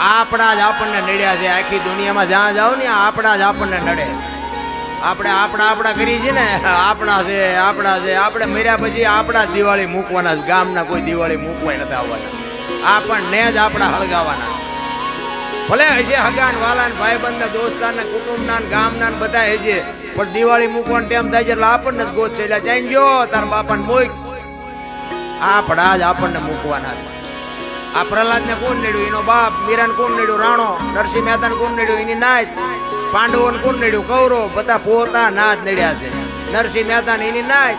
આપણા જ આપણને નડ્યા છે. આખી દુનિયામાં જ્યાં જાઓ ને આપણા જ આપણને નડે. આપણે આપણા આપણા કરી છે ને, આપણા છે આપણા છે. આપણે મર્યા પછી આપણા જ દિવાળી મૂકવાના છે. ગામના કોઈ દિવાળી મૂકવાય નથી આવવાના. આપણને જ આપણા હળગાવાના. ભલે હશે હગાન, વાલાન ભાઈબંધ દોસ્તાને કુટુંબના ગામના બધા હશે. પણ દિવાળી મૂકવાનો ટાઈમ થાય છે એટલે આપણને જ ગોત છે. એટલે જઈને ગયો, તાર બાપાને મોઈ આપણા જ આપણને મૂકવાના છે. આ પ્રહલાદને કોણ નડ્યું? એનો બાપ, મીરાને કોણ નડ્યું? રાણો, નરસિંહ મહેતાને કોણ નડ્યું? એની નાત, પાંડવોને કોણ નડ્યું? કૌરવ, બધા પોતા ના જ નડ્યા છે. નરસિંહ મહેતાને એની નાત.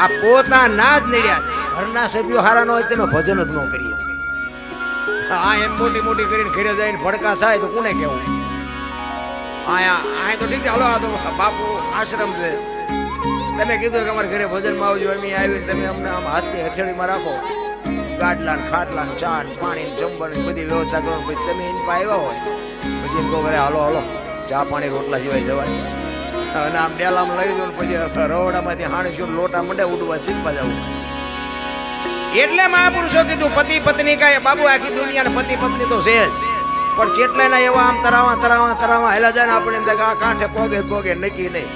આ પોતા ના નડ્યા છે. ઘરના સભ્યો હારા ન હોય તેનો ભજન જ ન કરીએ. આ એમ મોટી મોટી કરીને ઘરે જઈને ભડકા થાય તો કોને કેવું આયા આ તો ઠીક છે. આ તો બાપુ આશ્રમ છે. તમે કીધું કે અમારે ઘરે ભજનમાં આવજો, અમે આવીને તમે અમને આમ હાથની હથેળીમાં રાખો. ગાડલા ને ખાટલા ચા પાણી ને જમવાની બધી વ્યવસ્થા કરો. પછી તમે એની પાસે આવ્યા હોય, પછી એમ કહો ઘરે હાલો હાલો, ચા પાણી રોટલા સિવાય જવાય. અને આમ ડેલામાં લઈ દો પછી રવડામાંથી હાણીશું લોટા મંડે ઉડવા ચીપવા જવું એટલે મહાપુરુષો કીધું, પતિ, પત્ની કાંઈ, બાબુ, આખી દુનિયાને પતિ, પત્ની તો છે જ. પણ જેટલાના એવા આમ તરાવા તરાવા તરાવા હેલા જાય ને આપણે કાંઠે પોગે પોગે, નક્કી નહીં.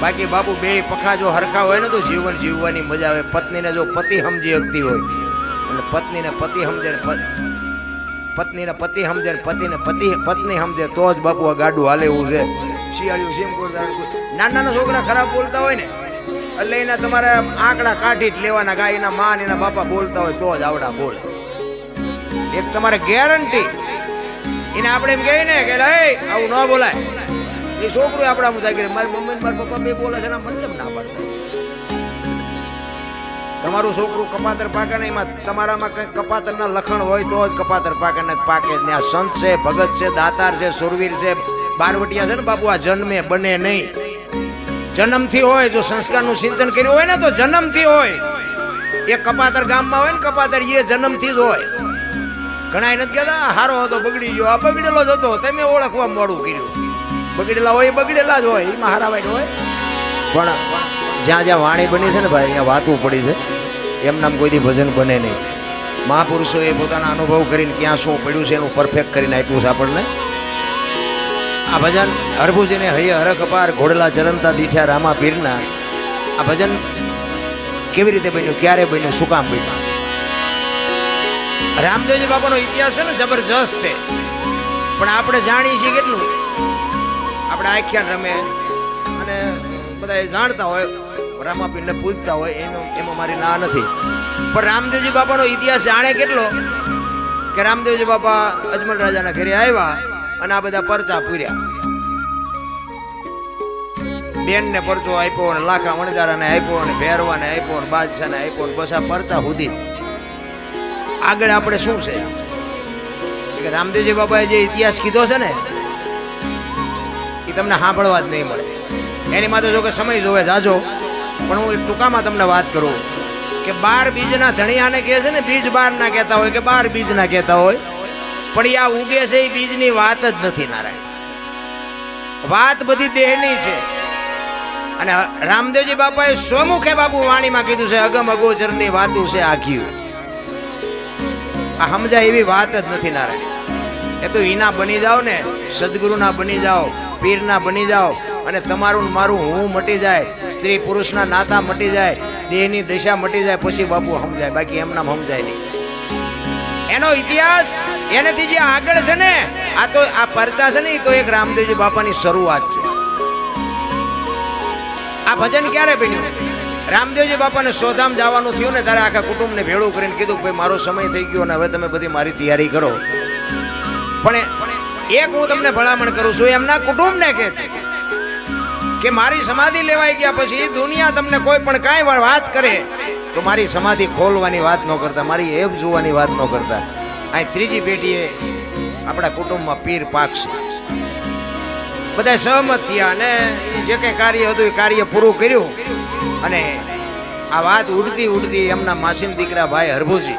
બાકી બાબુ બે પખા જો હરખા હોય ને તો જીવન જીવવાની મજા આવે. પત્નીને જો પતિ સમજી શકતી હોય. એટલે પત્નીને પતિ સમજે પત્નીને પતિ સમજે પતિને પતિ પત્ની સમજે તો જ બાપુ આ ગાડું હાલે એવું છે. શિયાળ્યું સેમ નાના નાના છોકરા ખરાબ બોલતા હોય ને, એટલે એના તમારે આંકડા કાઢી જ લેવાના ગાય એના મા એના બાપા બોલતા હોય તો જ આવડા બોલે. એક તમારે ગેરંટી એને આપણે એમ કહીએ ને કે આવું ન બોલાય. એ છોકરો આપણા કરે મારી મમ્મી મારા પપ્પા બે બોલે છે મને કેમ ના પાડતા? તમારું છોકરું કપાતર પાકે ને એમાં તમારામાં કંઈક કપાતરના લખણ હોય તો જ કપાતર પાકે ને પાકે. ને આ સંત છે, ભગત છે, દાતાર છે, સુરવીર છે, બારવટિયા છે ને બાપુ, આ જન્મે, બને નહીં. જન્મથી હોય, જો સંસ્કારનું સિંચન કર્યું હોય ને, તો જન્મથી હોય. એ કપાતર ગામમાં હોય ને, કપાતર એ જન્મથી જ હોય. ઘણા એ નથી કહેતા, હારો હતો, બગડી ગયો, આ બગડેલો જ હતો, તમે ઓળખવા મોડું કર્યું. બગડેલા હોય, એ બગડેલા જ હોય, એમાં હારાવાઈટ હોય. પણ જ્યાં જ્યાં વાણી બની છે ને ભાઈ, અહીંયા વાતું પડી છે. એમ નામ કોઈથી ભજન બને નહીં. મહાપુરુષોએ પોતાના અનુભવ કરીને ક્યાં શું પડ્યું છે એનું પરફેક્ટ કરીને આપ્યું છે આપણને. આ ભજન હરભુજીને હૈયે હરખ અપાર ઘોડલા ચરણતા દીઠ્યા રામા પીરના. આ ભજન કેવી રીતે બન્યું? ક્યારે બન્યું? શું કામ બન્યું? રામદેવજી બાપાનો ઇતિહાસ છે ને જબરજસ્ત છે. પણ આપણે જાણીએ છીએ કેટલું? આપણે આખ્યાન રમે. અને બધા જાણતા હોય રામાપીરને પૂજતા હોય, એનો એમાં મારી ના નથી. પણ રામદેવજી બાપાનો ઇતિહાસ જાણે કેટલો? કે રામદેવજી બાપા અજમલ રાજાના ઘરે આવ્યા અને આ બધા પરચા પૂર્યા. બેનને પરચો આપ્યો અને લાખા વણજારાને આપ્યો અને ભેરવાને આપ્યો અને બાદશાહને આપ્યો અને બસ આ પરચા સુધી. આગળ આપણે શું છે? કે રામદેવજી બાપાએ જે ઇતિહાસ કીધો છે ને તમને સાંભળવા જ નહીં મળે. એની માટે જો કે સમય જોવે, જાજો. પણ હું ટૂંકામાં તમને વાત કરું કે બાર બીજના ધણિયાને કહે છે ને, બીજ બાર ના કહેતા હોય કે બાર બીજ ના કહેતા હોય, પણ આ ઉગે છે એ બીજની વાત જ નથી, નારાયણ. વાત બધી દેહની છે. અને રામદેવજી બાપાએ સ્વમુખે બાપુ વાણીમાં કીધું છે, અગમ અગોચરની વાતું છે આખી આ સમજાય એવી વાત જ નથી, નારાયણ. એ તો ઈના બની જાઓ ને, સદગુરુના બની જાઓ પીરના બની જાઓ અને તમારું મારું હું મટી જાય, સ્ત્રી પુરુષના નાતા મટી જાય, દેહની દિશા મટી જાય, પછી બાપુ સમજાય, બાકી એમનામ સમજાય નહીં. એનો ઇતિહાસ એનાથી જે આગળ છે ને, આ તો આ પરચા છે ને, એ તો એક રામદેવજી બાપાની શરૂઆત છે. આ ભજન ક્યારે બન્યું રામદેવજી બાપાને સોધામ જવાનું થયું ને, ત્યારે આખા કુટુંબને ભેળું કરીને કીધું ભાઈ, મારો સમય થઈ ગયો અને હવે તમે બધી મારી તૈયારી કરો. પણ એક હું તમને ભલામણ કરું છું, એમના કુટુંબને કે છે કે મારી સમાધિ લેવાઈ ગયા પછી દુનિયા તમને કોઈ પણ કાંઈ વાર વાત કરે, તો મારી સમાધિ ખોલવાની વાત ન કરતા, મારી એબ જોવાની વાત ન કરતા. અહીં ત્રીજી પેઢીએ આપણા કુટુંબમાં પીર પાકશે બધા સહમત થયા અને જે કંઈ કાર્ય હતું એ કાર્ય પૂરું કર્યું. અને આ વાત ઉડતી ઉડતી એમના માસીન દીકરા ભાઈ હરભુજી,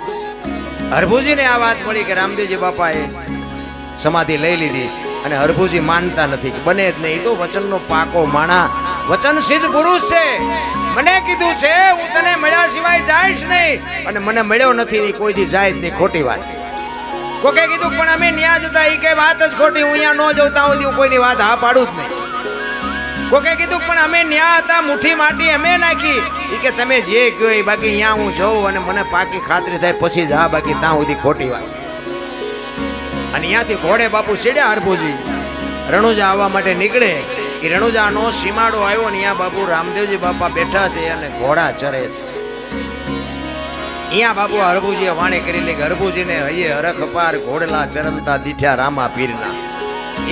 હરભુજીને આ વાત મળી કે રામદેવજી બાપાએ સમાધિ લઈ લીધી અને હરભુજી માનતા નથી બને જ નહીં. તો વચનનો પાકો માણા. વચન સિદ્ધ પુરુષ છે. મને કીધું છે, હું તને મળ્યા સિવાય જાઈશ નહીં. અને મને મળ્યો નથી એ કોઈ દી જાય જ નહીં. ખોટી વાત. કોકે કીધું, પણ અમે ન્યા જતા એ કે વાત જ ખોટી. હું અહીંયા ન જવતા સુધી હું કોઈની વાત હા પાડું જ નહીં. કોકે કીધું, પણ અમે ન્યા હતા, મુઠ્ઠી માટી અમે નાખી. એ કે, તમે જે કહો એ બાકી અહીંયા હું જઉં અને મને પાકી ખાતરી થાય, પછી જ હા બાકી ત્યાં સુધી ખોટી વાત. અને અહીંયાથી ઘોડે બાપુ ચડ્યા હરભુજી. રણુજા આવવા માટે નીકળે. એ રણુજાનો સીમાડો આવ્યો ને અહીંયા બાપુ રામદેવજી બાપા બેઠા છે અને ઘોડા ચરે છે. અહીંયા બાપુ હરભુજીએ વાણી કરી લે કે હરભુજીને હૈયે હરખ અપાર, ઘોડલા ચરમતા દીઠ્યા રામા પીરના.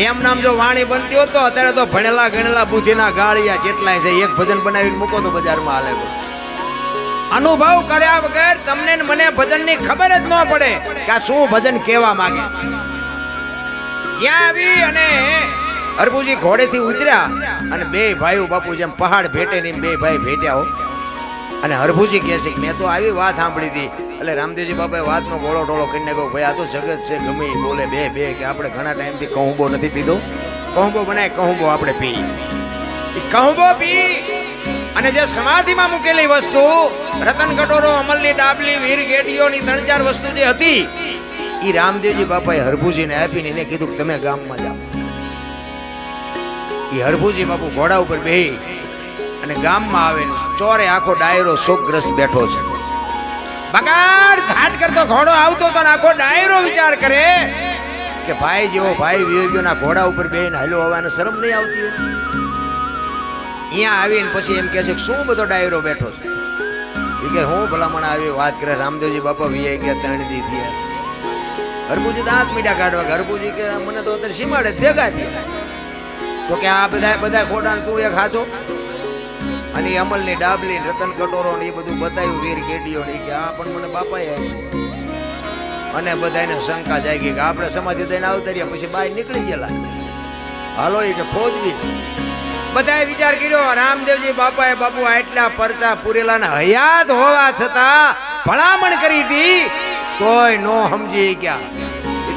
એમ નામ જો વાણી બનતી હોત તો અત્યારે તો ભણેલા ગણેલા બુદ્ધિના ગાળિયા જેટલાય છે. એક ભજન બનાવીને મૂકો તો બજારમાં હાલે. અનુભવ કર્યા વગર તમને મને ભજનની ખબર જ ન પડે કે આ શું ભજન કહેવા માંગે. ત્યાં આવી અને હરભુજી ઘોડેથી ઉતર્યા અને બે ભાઈઓ બાપુ જેમ પહાડ ભેટે ને બે ભાઈ ભેટ્યા હો. અને હરભુજી કહે છે મેં તો આવી વાત સાંભળી હતી. એટલે રામદેવજી બાપાએ વાતનો ગોળો ટોળો કરીને કહ્યું, ભાઈ આ તો જગત છે, ગમે બોલે બે બે, કે આપણે ઘણા ટાઈમથી કહુંબો નથી પીધો. કહુંબો બનાય, કહુંબો આપણે પી કહુંબો પી અને જે સમાધિમાં મૂકેલી વસ્તુ, રતન કટોરો, અમલની ડાબલી, વીર ગેડીઓની ત્રણ ચાર વસ્તુ જે હતી એ રામદેવજી બાપાએ હરભુજીને આપીને એને કીધું કે તમે ગામમાં જાઓ. એ હરભુજી બાપુ ઘોડા ઉપર બેહી અને ગામમાં આવે ચોરે આખો ડાયરો શોકગ્રસ્ત બેઠો છે. બગાડ ઘાટ કરતો ઘોડો આવતો તો આખો ડાયરો વિચાર કરે કે ભાઈ જેવો ભાઈ વિયોગીઓના ઘોડા ઉપર બેહીને હલો હવાને શરમ નહીં આવતી અહીંયા આવીને પછી એમ કહે છે શું બધો ડાયરો બેઠો છે? એ કે હું ભલામણ આવી વાત કરે, રામદેવજી બાપા વીઆઈ ગયા, ત્રણ દી થયા. હરભુજી દાંત મીઠા કાઢવા હરબુજી કે, મને તો અત્યારે સીમાડે ભેગા થયા. તો કે, આ બધા બધા ખોટા તું એક હાથો. અને અમલની ડાબલી, રતન કટોરો ને એ બધું બતાવ્યું વીર કેડીઓ ને કે આ પણ મને બાપાએ આપ્યું. અને બધાને શંકા જાગી કે આપણે સમાધિ થઈને આવતા રહ્યા, પછી બહાર નીકળી ગયેલા. હાલો એ કે, ફોજવી. બધાએ વિચાર કર્યો, રામદેવજી બાપાએ બાપુ આટલા પરચા પૂરેલા ને હયાત હોવા છતાં ભલામણ કરી હતી, તોય નો સમજી ગયા.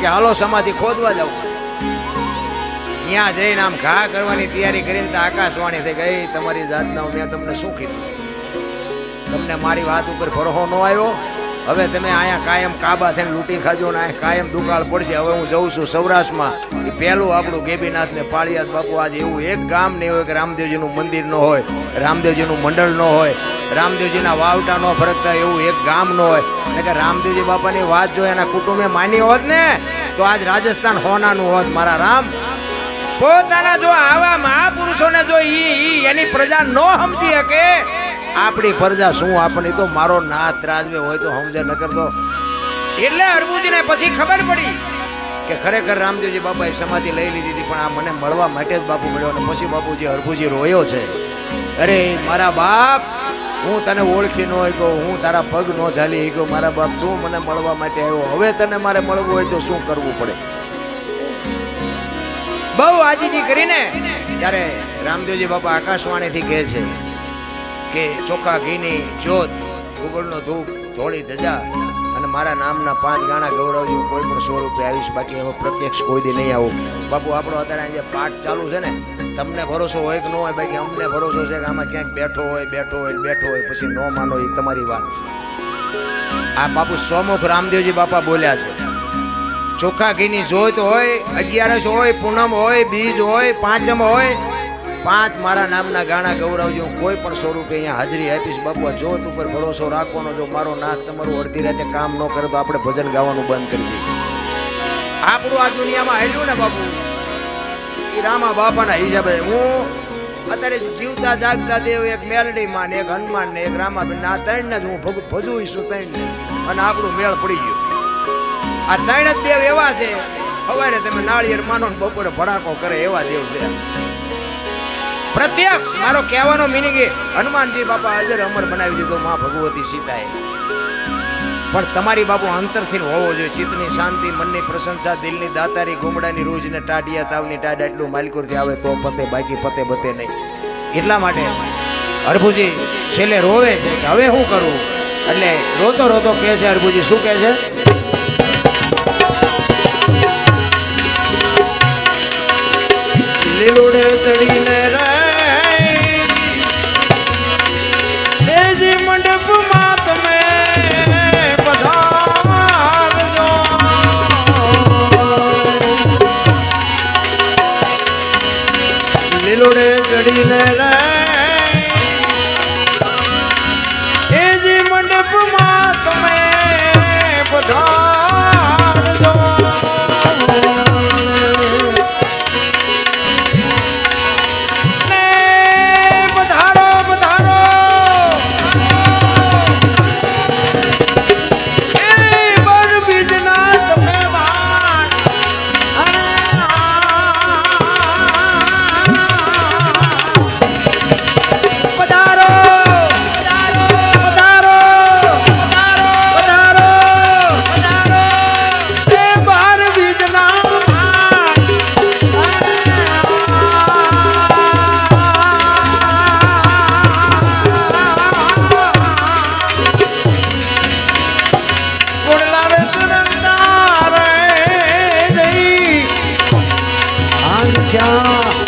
કે, હાલો, સમાધિ ખોદવા જાવ ત્યાં જઈને આમ ઘા કરવાની તૈયારી કરીને તો આકાશવાણી થઈ ગઈ તમારી જાતના મેં તમને શું કીધું? તમને મારી વાત ઉપર ભરોસો ન આવ્યો? હવે તમે અહીંયા કાયમ કાબા થઈને લૂંટી ખાજો ને અહીંયા કાયમ દુકાળ પડશે. હવે હું જઉં છું સૌરાષ્ટ્રમાં. એ પહેલું આપણું ગેબીનાથ ને પાળિયાદ બાપુ આજે એવું એક ગામ નહીં હોય કે રામદેવજીનું મંદિર ન હોય, રામદેવજીનું મંડળ ન હોય, રામદેવજીના વાવટા ન ફરકતા એવું એક ગામ ન હોય. એટલે કે રામદેવજી બાપાની વાત જો એના કુટુંબે માની હોત ને, તો આજ રાજસ્થાન હોનાનું હોત મારા રામ. પોતાના જો આવા મહાપુરુષોને જો એની પ્રજા ન સમજી શકે આપણી પ્રજા શું? આપણી તો મારો નાથ રાજવે હોય તો સમજે ન કરતો એટલે હરભુજીને પછી ખબર પડી કે ખરેખર રામદેવજી બાપાએ સમાધિ લઈ લીધી હતી પણ આ મને મળવા માટે જ બાપુ મળ્યો અને પછી બાપુજી હરભુજી રોયો છે. અરે મારા બાપ હું તને ઓળખી ન ગયો હું તારા પગ ન ઝાલી ગયો મારા બાપ તું મને મળવા માટે આવ્યો. હવે તને મારે મળવું હોય તો શું કરવું પડે? બહુ આજીજી કરીને ત્યારે રામદેવજી બાપા આકાશવાણીથી કહે છે કે ચોખા, ઘીની જ્યોત, ગુગળનો ધૂપ, ધોળી ધજા અને મારા નામના પાંચ ગાણા ગૌરવજી કોઈ પણ સો રૂપિયા આવીશ. બાકી હવે પ્રત્યક્ષ કોઈ દી નહીં આવું. બાપુ, આપણો અત્યારે અહીં જે પાઠ ચાલુ છે ને, તમને ભરોસો હોય કે ન હોય, બાકી અમને ભરોસો છે કે આમાં ક્યાંક બેઠો હોય બેઠો હોય બેઠો હોય, પછી ન માનો એ તમારી વાત છે. આ બાપુ સોમુખ રામદેવજી બાપા બોલ્યા છે. ચોખ્ખા ઘીની જોત હોય, અગિયારસ હોય, પૂનમ હોય, બીજ હોય, પાંચમ હોય પાંચ મારા નામના ગાણા ગૌરવજી, હું કોઈ પણ સ્વરૂપે અહીંયા હાજરી આપીશ. બાપુ જોત ઉપર ભરોસો રાખવાનો, જો મારો નાથ તમારું અડધી રાતે કામ ન કરે તો આપણે ભજન ગાવાનું બંધ કરી દઈએ. આપણું આ દુનિયામાં હેલ્યું ને બાપુ? એ રામા બાપાના હિસાબે. હું અત્યારે જીવતા જાગતા દેવ, એક મેલડીમાં ને એક હનુમાન ને એક રામાબેન આ ત્રણ ને જ હું ભજવું છું ત્રણ ને અને આપણું મેળ પડી ગયો. આ ત્રણ જ દેવ એવા છે. સવારે તમે નાળિયેર માનો ને બપોરે ભડાકો કરે એવા દેવ છે. પ્રત્યક્ષ, મારો કહેવાનો મિનિંગ એ, હનુમાનજી બાપા હાજર અમર બનાવી દીધો માં ભગવતી સીતાએ. પણ તમારી બાપુ અંતરથી હોવો જોઈએ, ચિત્તની શાંતિ, મનની પ્રશંસા, દિલની દાતારી ગુમડાની રોજને ટાઢિયા, તાવની ટાઢા એટલું માલિકોરથી આવે તો પતે, બાકી પતે, બતે નહીં. એટલા માટે અરભુજી છેલ્લે રોવે છે કે હવે શું કરવું એટલે રોતો રોતો કહે છે અરભુજી શું કહે છે? ક્યાં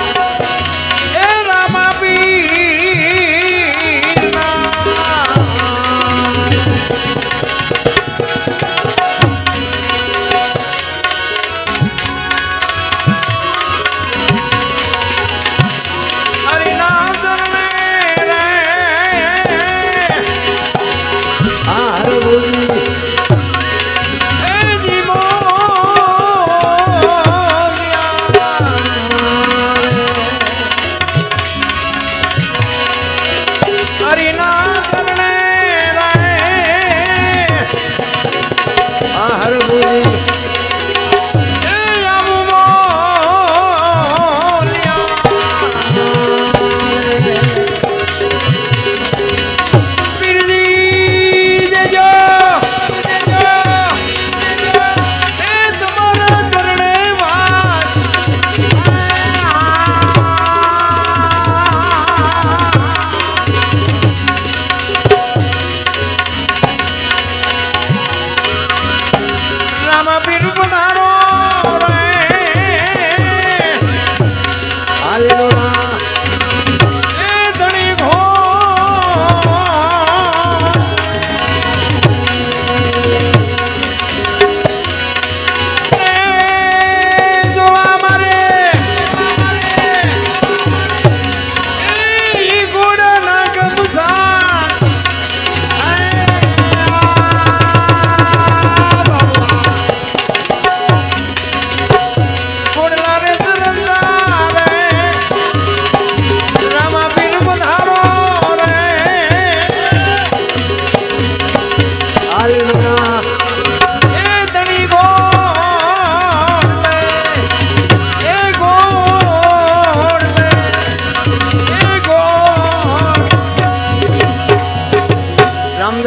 Hallelujah.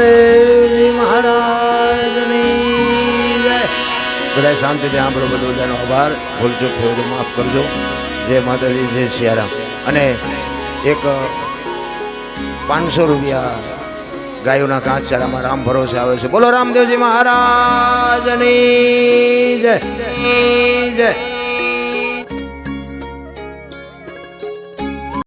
ગુરુદેવજી મહારાજની જય. બધા શાંતિથી આપણો બધો બધાનો આભાર. ભૂલચૂક થયો તો માફ કરજો. જય માતાજી, જય સિયારામ. અને એક પાંચસો રૂપિયા ગાયોના ઘાસચારામાં રામ ભરોસે આવે છે. બોલો રામદેવજી મહારાજની જય. જય.